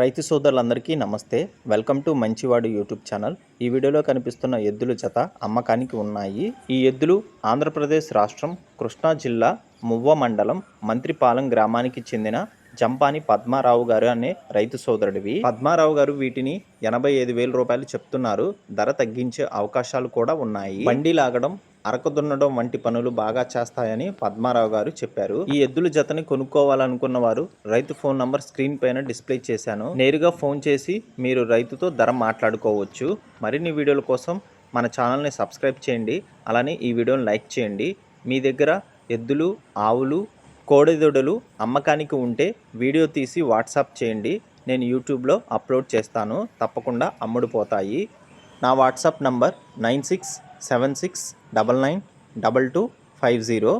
రైతు సోదరులందరికీ నమస్తే. Welcome to Manchivadu YouTube channel. ఈ వీడియోలో కనిపిస్తున్న ఎద్దుల జత అమ్మకానికి ఉన్నాయి. ఈ ఎద్దులు ఆంధ్రప్రదేశ్ రాష్ట్రం కృష్ణా జిల్లా మువ్వ మండలం మంత్రిపాలెం గ్రామానికి చెందిన జంపాని పద్మారావు గారు అనే రైతు సోదరుడివి. పద్మారావు గారు వీటిని ఎనభై ఐదు వేల రూపాయలు చెప్తున్నారు. ధర తగ్గించే అవకాశాలు కూడా ఉన్నాయి. బండి లాగడం అరకు దున్నడం వంటి పనులు బాగా చేస్తాయని పద్మారావు గారు చెప్పారు. ఈ ఎద్దుల జతని కొనుక్కోవాలనుకున్న వారు రైతు ఫోన్ నంబర్ స్క్రీన్ పైన డిస్ప్లే చేశాను. నేరుగా ఫోన్ చేసి మీరు రైతుతో ధర మాట్లాడుకోవచ్చు. మరిన్ని వీడియోల కోసం మన ఛానల్ని సబ్స్క్రైబ్ చేయండి. అలానే ఈ వీడియోని లైక్ చేయండి. మీ దగ్గర ఎద్దులు ఆవులు కోడెదొడలు అమ్మకానికి ఉంటే వీడియో తీసి వాట్సాప్ చేయండి. నేను యూట్యూబ్లో అప్లోడ్ చేస్తాను. తప్పకుండా అమ్ముడుపోతాయి నా WhatsApp number nine six seven six double nine double two five zero